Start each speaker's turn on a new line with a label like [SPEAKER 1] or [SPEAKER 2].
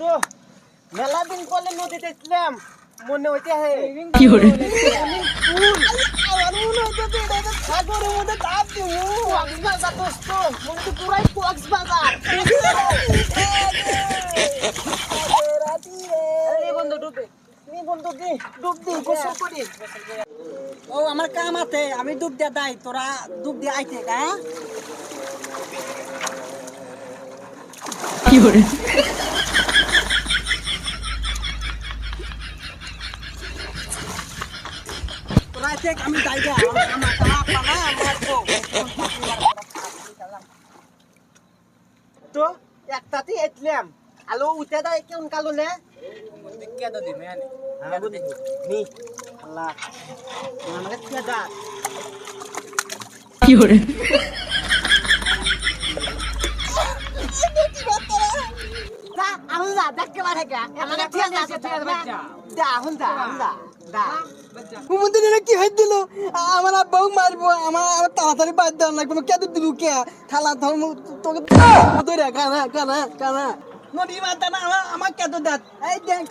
[SPEAKER 1] তো মেলা দিন পরে নদীতে ছিলাম মনে হইতে
[SPEAKER 2] কি করে
[SPEAKER 1] সাগরের মধ্যে কক্সবাজার দোস্ত মনে তো পুরাই কক্সবাজার
[SPEAKER 3] ও আমার কাম আছে আমি ডুব দিয়া দাই তোরা ডুব দিয়া আইতে হ্যাঁ?
[SPEAKER 2] কি করে
[SPEAKER 3] তোরা আইতে আমি যাই গা আমার আমার কাম পালা আমার তো
[SPEAKER 1] একটাতে এতলাম আলো উঠে দেয় কেমন কালো নে হ্যাঁ, বুঝি। নি। আল্লাহ। আমাকে
[SPEAKER 2] কি
[SPEAKER 1] দা আহুন দা দেখকে মারে কা? আমাকে ঠিক আছে ঠিক আছে। বাচ্চা। দা দা আহুন দা। দা
[SPEAKER 3] কুমুদিন হয়ে দিল। আমার আব্বাও মারবো আমার আমার তাড়াতাড়ি বাদ দেওয়া লাগবে কে দিব কে? থালা ধর্ম তোকে ধরে কানা কানা কানা নদী মাতা না আমার কে তো দেখ। এই দেখ।